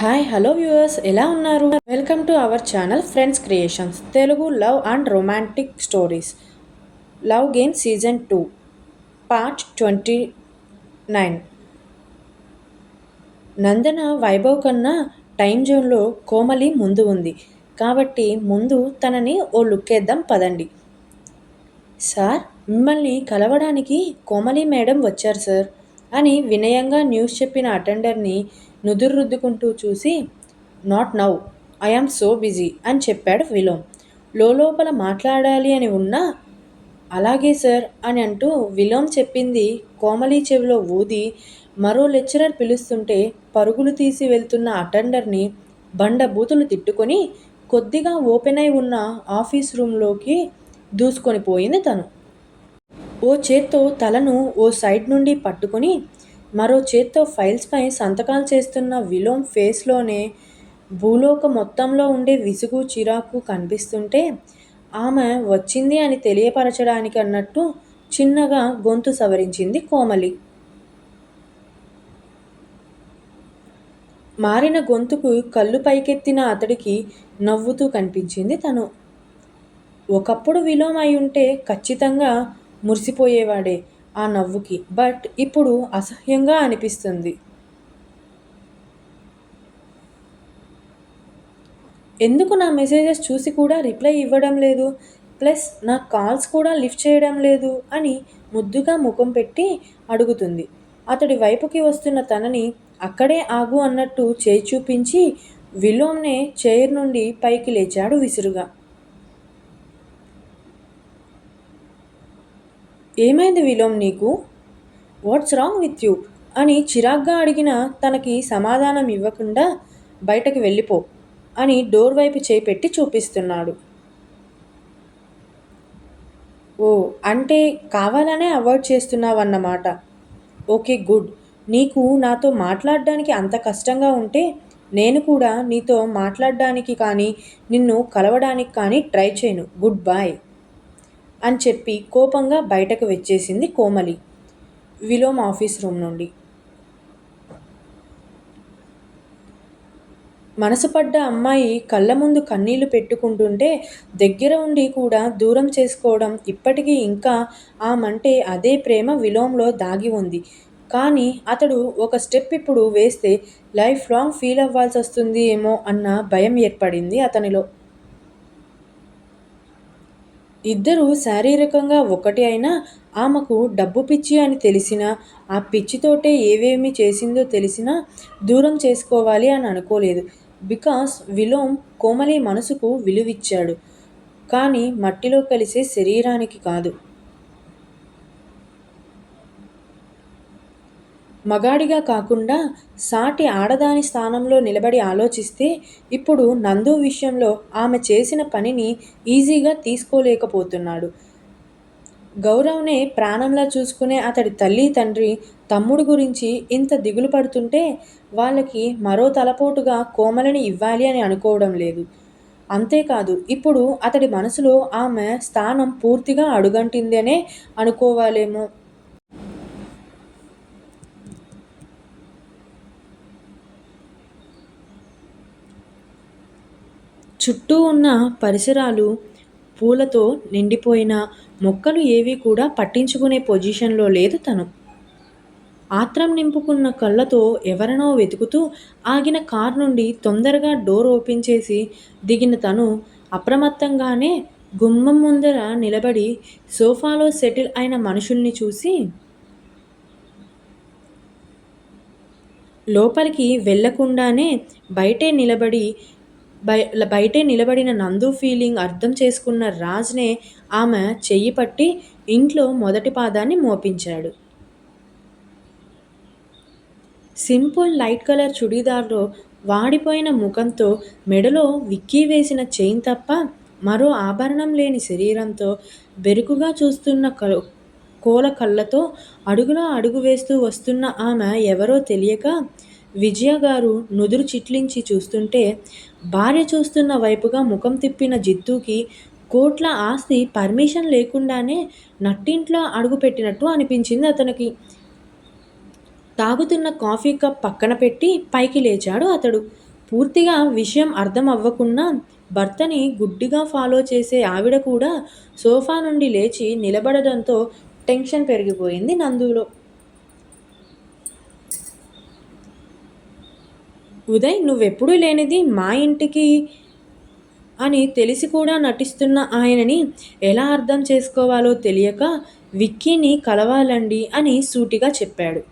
Hi hello viewers ఎలా ఉన్నారు? Welcome to our channel friends creations Telugu love and romantic stories love game season two part twenty nine Nandana Vaibhav కన్నా time జోన్లో కోమలి ముందు ఉంది. కాబట్టి ముందు తనని ఓ లుక్కేద్దాం పదండి. సార్ మిమ్మల్ని కలవడానికి కోమలి మేడం వచ్చారు సార్ అని వినయంగా న్యూస్ చెప్పిన అటెండర్ని నుదురు రుద్దుకుంటూ చూసి not now I am so busy అని చెప్పాడు విలోమ్. లోపల మాట్లాడాలి అని ఉన్నా అలాగే సార్ అని అంటూ విలోమ్ చెప్పింది కోమలి చెవిలో ఊది మరో లెక్చరర్ పిలుస్తుంటే పరుగులు తీసి వెళ్తున్న అటెండర్ని బండ బూతులు తిట్టుకొని కొద్దిగా ఓపెన్ అయి ఉన్న ఆఫీస్ రూమ్లోకి దూసుకొని పోయింది తను. ఓ చేత్తో తలను ఓ సైడ్ నుండి పట్టుకొని మరో చేత్తో ఫైల్స్పై సంతకాలు చేస్తున్న విలోమ్ ఫేస్లోనే భూలోక మొత్తంలో ఉండే విసుగు చిరాకు కనిపిస్తుంటే ఆమె వచ్చింది అని తెలియపరచడానికి అన్నట్టు చిన్నగా గొంతు సవరించింది కోమలి. మారిన గొంతుకు కళ్ళు పైకెత్తిన అతడికి నవ్వుతూ కనిపించింది తను. ఒకప్పుడు విలోమ అయి ఉంటే ఖచ్చితంగా మురిసిపోయేవాడే. ఆ నవ్వుకి. బట్ ఇప్పుడు అసహ్యంగా అనిపిస్తుంది. ఎందుకు నా మెసేజెస్ చూసి కూడా రిప్లై ఇవ్వడం లేదు? ప్లస్ నా కాల్స్ కూడా లిఫ్ట్ చేయడం లేదు అని ముద్దుగా ముఖం పెట్టి అడుగుతుంది. అతడి వైపుకి వస్తున్న తనని అక్కడే ఆగు అన్నట్టు చేయి చూపించి విలోమ్నే చైర్ నుండి పైకి లేచాడు విసురుగా. ఏమైంది విలోమ్ నీకు? What's wrong with you? అని చిరాగ్గా అడిగిన తనకి సమాధానం ఇవ్వకుండా బయటకు వెళ్ళిపో అని డోర్ వైపు చేపెట్టి చూపిస్తున్నాడు. ఓ అంటే కావాలనే అవాయిడ్ చేస్తున్నావన్నమాట. Okay good. నీకు నాతో మాట్లాడడానికి అంత కష్టంగా ఉంటే నేను కూడా నీతో మాట్లాడడానికి కానీ నిన్ను కలవడానికి కానీ ట్రై చేయను. గుడ్ బాయ్ అని చెప్పి కోపంగా బయటకు వచ్చేసింది కోమలి. విలోమ్ ఆఫీస్ రూమ్ నుండి. మనసుపడ్డ అమ్మాయి కళ్ళ ముందు కన్నీళ్ళు పెట్టుకుంటుంటే దగ్గర ఉండి కూడా దూరం చేసుకోవడం ఇప్పటికీ ఇంకా ఆమంటే అదే ప్రేమ విలోమ్లో దాగి ఉంది. కానీ అతడు ఒక స్టెప్ ఇప్పుడు వేస్తే లైఫ్ లాంగ్ ఫీల్ అవ్వాల్సి వస్తుంది ఏమో అన్న భయం ఏర్పడింది అతనిలో. ఇద్దరూ శారీరకంగా ఒకటి అయినా ఆమెకు డబ్బు పిచ్చి అని తెలిసినా ఆ పిచ్చితోటే ఏవేమి చేసిందో తెలిసినా దూరం చేసుకోవాలి అని అనుకోలేదు. బికాస్ విలోమ్ కోమలి మనసుకు విలువిచ్చాడు. కానీ మట్టిలో కలిసే శరీరానికి కాదు. మగాడిగా కాకుండా సాటి ఆడదాని స్థానంలో నిలబడి ఆలోచిస్తే ఇప్పుడు నందు విషయంలో ఆమె చేసిన పనిని ఈజీగా తీసుకోలేకపోతున్నాడు. గౌరవ్నే ప్రాణంలా చూసుకునే అతడి తల్లి తండ్రి తమ్ముడు గురించి ఇంత దిగులు పడుతుంటే వాళ్ళకి మరో తలపోటుగా కోమలని ఇవ్వాలి అని అనుకోవడం లేదు. అంతేకాదు ఇప్పుడు అతడి మనసులో ఆమె స్థానం పూర్తిగా అడుగంటిందనే అనుకోవాలేమో. చుట్టూ ఉన్న పరిసరాలు పూలతో నిండిపోయిన మొక్కలు ఏవి కూడా పట్టించుకునే పొజిషన్లో లేదు తను. ఆత్రం నింపుకున్న కళ్ళతో ఎవరినో వెతుకుతూ ఆగిన కార్ నుండి తొందరగా డోర్ ఓపెన్ చేసి దిగిన తను అప్రమత్తంగానే గుమ్మం ముందర నిలబడి సోఫాలో సెటిల్ అయిన మనుషుల్ని చూసి లోపలికి వెళ్ళకుండానే బయటే నిలబడి బయ బయటే నిలబడిన నందు ఫీలింగ్ అర్థం చేసుకున్న రాజ్నే ఆమె చెయ్యి పట్టి ఇంట్లో మొదటి పాదాన్ని మోపించాడు. సింపుల్ లైట్ కలర్ చుడీదార్లో వాడిపోయిన ముఖంతో మెడలో విక్కీ వేసిన చైన్ తప్ప మరో ఆభరణం లేని శరీరంతో బెరుకుగా చూస్తున్న కోల కళ్ళతో అడుగులో అడుగు వేస్తూ వస్తున్న ఆమె ఎవరో తెలియక విజయ గారు నుదురు చిట్లించి చూస్తుంటే భార్య చూస్తున్న వైపుగా ముఖం తిప్పిన జిత్తుకి కోట్ల ఆస్తి పర్మిషన్ లేకుండానే నట్టింట్లో అడుగుపెట్టినట్టు అనిపించింది అతనికి. తాగుతున్న కాఫీ కప్ పక్కన పెట్టి పైకి లేచాడు అతడు. పూర్తిగా విషయం అర్థం అవ్వకుండా భర్తని గుడ్డిగా ఫాలో చేసే ఆవిడ కూడా సోఫా నుండి లేచి నిలబడడంతో టెన్షన్ పెరిగిపోయింది నందులో. ఉదయ్ నువ్వెప్పుడూ లేనిది మా ఇంటికి అని తెలిసి కూడా నటిస్తున్న ఆయనని ఎలా అర్థం చేసుకోవాలో తెలియక విక్కీని కలవాలండి అని సూటిగా చెప్పాడు.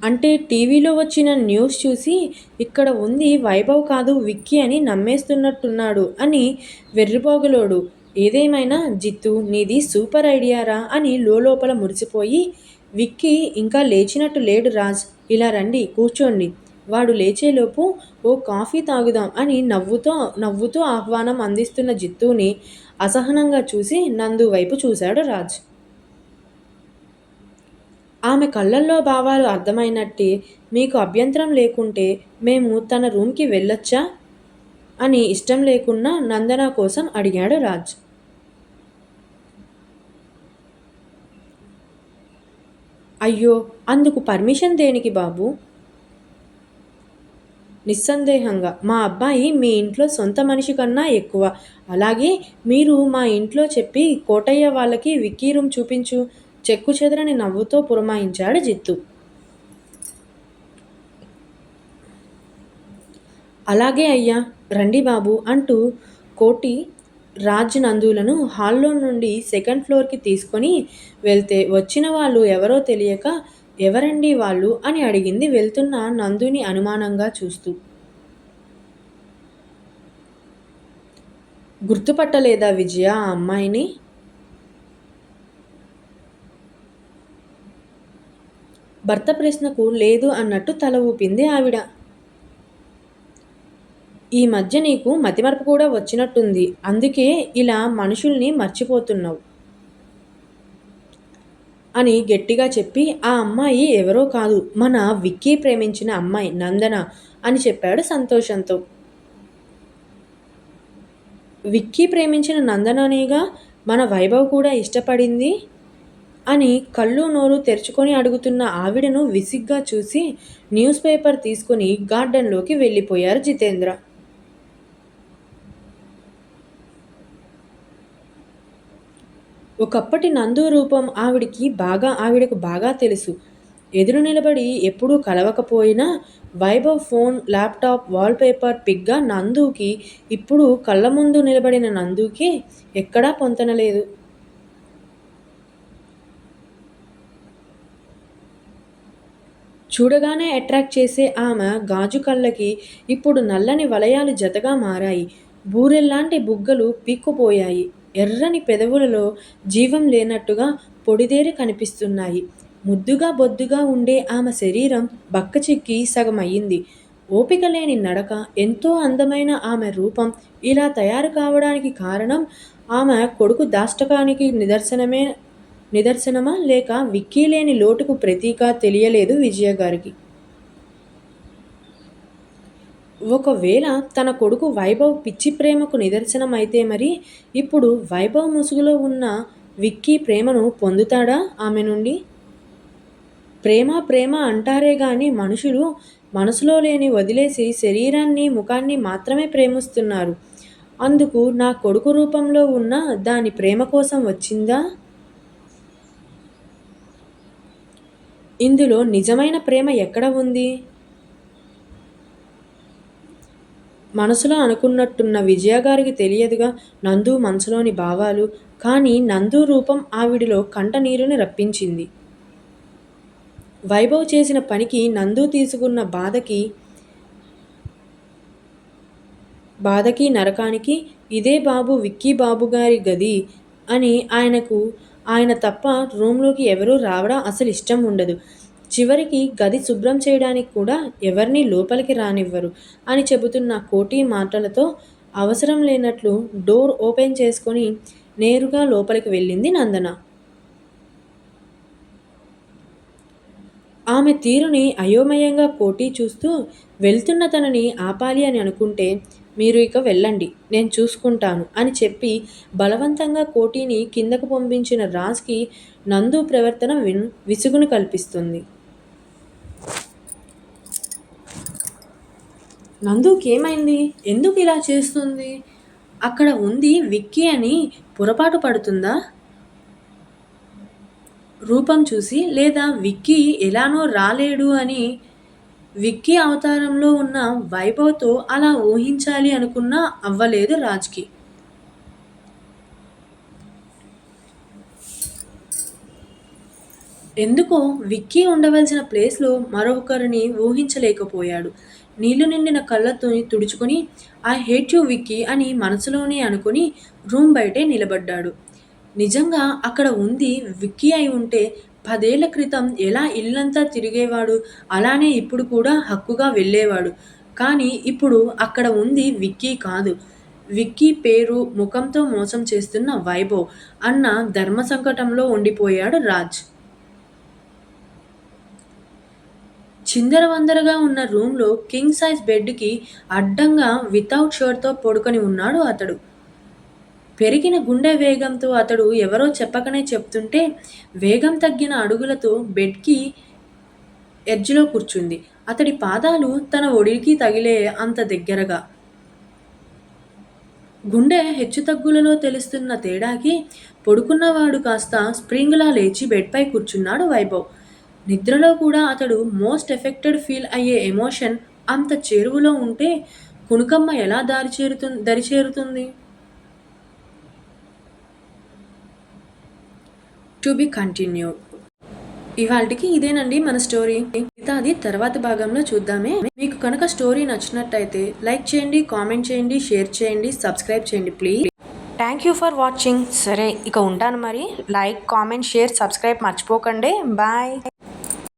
అంటే టీవీలో వచ్చిన న్యూస్ చూసి ఇక్కడ ఉంది వైభవ్ కాదు విక్కీ అని నమ్మేస్తున్నట్టున్నాడు అని వెర్రిపోగులోడు. ఏదేమైనా జిత్తు నీది సూపర్ ఐడియారా అని లోపల మురిసిపోయి విక్కీ ఇంకా లేచినట్టు లేడు రాజ్. ఇలా రండి కూర్చోండి. వాడు లేచేలోపు ఓ కాఫీ తాగుదాం అని నవ్వుతో నవ్వుతూ ఆహ్వానం అందిస్తున్న జిత్తుని అసహనంగా చూసి నందు వైపు చూశాడు రాజ్. ఆమె కళ్ళల్లో భావాలు అర్థమైనట్టే మీకు అభ్యంతరం లేకుంటే మేము తన రూమ్కి వెళ్ళొచ్చా? అని ఇష్టం లేకున్నా నందన కోసం అడిగాడు రాజ్. అయ్యో అందుకు పర్మిషన్ దేనికి బాబు? నిస్సందేహంగా మా అబ్బాయి మీ ఇంట్లో సొంత మనిషి కన్నా ఎక్కువ. అలాగే మీరు మా ఇంట్లో చెప్పి కోటయ్య వాళ్ళకి విక్కీ రూమ్ చూపించు. చెక్కు చెదరని నవ్వుతో పురమాయించాడు జిత్తు. అలాగే అయ్యా రండి బాబు అంటూ కోటి రాజ్ నందులను హాల్లో నుండి సెకండ్ ఫ్లోర్కి తీసుకొని వెళ్తే వచ్చిన వాళ్ళు ఎవరో తెలియక ఎవరండి వాళ్ళు? అని అడిగింది వెళ్తున్న నందుని అనుమానంగా చూస్తూ. గుర్తుపట్టలేదా విజయ ఆ అమ్మాయిని? భర్త ప్రశ్నకు లేదు అన్నట్టు తల ఊపింది ఆవిడ. ఈ మధ్య నీకు మతిమరపు కూడా వచ్చినట్టుంది. అందుకే ఇలా మనుషుల్ని మర్చిపోతున్నావు. అని గట్టిగా చెప్పి ఆ అమ్మాయి ఎవరో కాదు. మన విక్కీ ప్రేమించిన అమ్మాయి నందన అని చెప్పాడు సంతోషంతో. విక్కీ ప్రేమించిన నందననేగా మన వైభవ్ కూడా ఇష్టపడింది? అని కళ్ళు నోరు తెరుచుకొని అడుగుతున్న ఆవిడను విసిగ్గా చూసి న్యూస్ పేపర్ తీసుకుని గార్డెన్లోకి వెళ్ళిపోయారు జితేంద్ర. ఒకప్పటి నందు రూపం ఆవిడికి బాగా ఆవిడకు బాగా తెలుసు. ఎదురు నిలబడి ఎప్పుడూ కలవకపోయినా వైభవ్ ఫోన్ ల్యాప్టాప్ వాల్పేపర్ పిగ్గా నందుకి ఇప్పుడు కళ్ళ ముందు నిలబడిన నందుకి ఎక్కడా పొంతనలేదు చూడగానే అట్రాక్ట్ చేసే ఆమె గాజు కళ్ళకి ఇప్పుడు నల్లని వలయాలు జతగా మారాయి. బూరెల్లాంటి బుగ్గలు పీక్కుపోయాయి. ఎర్రని పెదవులలో జీవం లేనట్టుగా పొడిదేరి కనిపిస్తున్నాయి. ముద్దుగా బొద్దుగా ఉండే ఆమె శరీరం బక్కచిక్కి సగమయ్యింది. ఓపిక లేని నడక ఎంతో అందమైన ఆమె రూపం ఇలా తయారు కావడానికి కారణం ఆమె కొడుకు దాష్టకానికి నిదర్శనమే నిదర్శనమా లేక విక్కీ లేని లోటుకు ప్రతీక తెలియలేదు విజయ గారికి. ఒకవేళ తన కొడుకు వైభవ్ పిచ్చి ప్రేమకు నిదర్శనమైతే మరి ఇప్పుడు వైభవ్ ముసుగులో ఉన్న విక్కీ ప్రేమను పొందుతాడా ఆమె నుండి? ప్రేమ ప్రేమ అంటారే గాని మనుషులు మనసులో లేని వదిలేసి శరీరాన్ని ముఖాన్ని మాత్రమే ప్రేమిస్తున్నారు. అందుకు నా కొడుకు రూపంలో ఉన్న దాని ప్రేమ కోసం వచ్చిందా? ఇందులో నిజమైన ప్రేమ ఎక్కడ ఉంది? మనసులో అనుకున్నట్టున్న విజయగారికి తెలియదుగా నందు మనసులోని భావాలు. కానీ నందు రూపం ఆవిడిలో కంటనీరుని రప్పించింది. వైభవ్ చేసిన పనికి నందు తీసుకున్న బాధకి బాధకి నరకానికి ఇదే బాబు విక్కీ బాబు గారి గది అని ఆయనకు ఆయన తప్ప రూమ్లోకి ఎవరూ రావడం అసలు ఇష్టం ఉండదు. చివరికి గది శుభ్రం చేయడానికి కూడా ఎవరిని లోపలికి రానివ్వరు అని చెబుతున్న కోటి మాటలతో అవసరం లేనట్లు డోర్ ఓపెన్ చేసుకొని నేరుగా లోపలికి వెళ్ళింది నందన. ఆమె తీరుని అయోమయంగా కోటి చూస్తూ వెళ్తున్న తనని ఆపాలి అని అనుకుంటే మీరు ఇక వెళ్ళండి నేను చూసుకుంటాను అని చెప్పి బలవంతంగా కోటీని కిందకు పంపించిన రాజ్కి నందు ప్రవర్తన విన్ విసుగును కల్పిస్తుంది. నందుకేమైంది ఎందుకు ఇలా చేస్తుంది? అక్కడ ఉంది విక్కీ అని పొరపాటు పడుతుందా? రూపం చూసి లేదా విక్కీ ఎలానో రాలేడు అని విక్కీ అవతారంలో ఉన్న వైభవ్తో అలా ఊహించాలి అనుకున్నా అవ్వలేదు రాజ్కి. ఎందుకో విక్కీ ఉండవలసిన ప్లేస్లో మరొకరిని ఊహించలేకపోయాడు. నీళ్ళు నిండిన కళ్ళతో తుడుచుకొని ఐ హేట్ యు విక్కీ అని మనసులోనే అనుకుని రూమ్ బయటే నిలబడ్డాడు. నిజంగా అక్కడ ఉంది విక్కీ అయి ఉంటే పదేళ్ళ క్రితం ఎలా ఇల్లంతా తిరిగేవాడు అలానే ఇప్పుడు కూడా హక్కుగా వెళ్ళేవాడు. కానీ ఇప్పుడు అక్కడ ఉంది విక్కీ కాదు. విక్కీ పేరు ముఖంతో మోసం చేస్తున్న వైభవ్ అన్న ధర్మ సంకటంలో ఉండిపోయాడు రాజ్. చిందరవందరగా ఉన్న రూమ్లో కింగ్ సైజ్ బెడ్కి అడ్డంగా వితౌట్ షర్ట్తో పడుకొని ఉన్నాడు అతడు. పెరిగిన గుండె వేగంతో అతడు ఎవరో చెప్పకనే చెప్తుంటే వేగం తగ్గిన అడుగులతో బెడ్కి ఎడ్జ్లో కూర్చుంది. అతడి పాదాలు తన ఒడికి తగిలే అంత దగ్గరగా. గుండె హెచ్చుతగ్గులలో తెలుస్తున్న తేడాకి పడుకున్నవాడు కాస్త స్ప్రింగ్లా లేచి బెడ్పై కూర్చున్నాడు వైభవ్. నిద్రలో కూడా అతడు మోస్ట్ ఎఫెక్టెడ్ ఫీల్ అయ్యే ఎమోషన్ అంత చేరువలో ఉంటే కునుకమ్మ ఎలా దారి చేరుతు దరి చేరుతుంది? టు బి కంటిన్యూడ్ ఇవాళకి ఇదేనండి మన స్టోరీ మిగతాది తర్వాత భాగంలో చూద్దామే. మీకు కనుక స్టోరీ నచ్చినట్టయితే లైక్ చేయండి కామెంట్ చేయండి షేర్ చేయండి సబ్స్క్రైబ్ చేయండి please thank you for watching సరే ఇక ఉంటాను మరి. లైక్ కామెంట్ షేర్ సబ్స్క్రైబ్ మర్చిపోకండి. బాయ్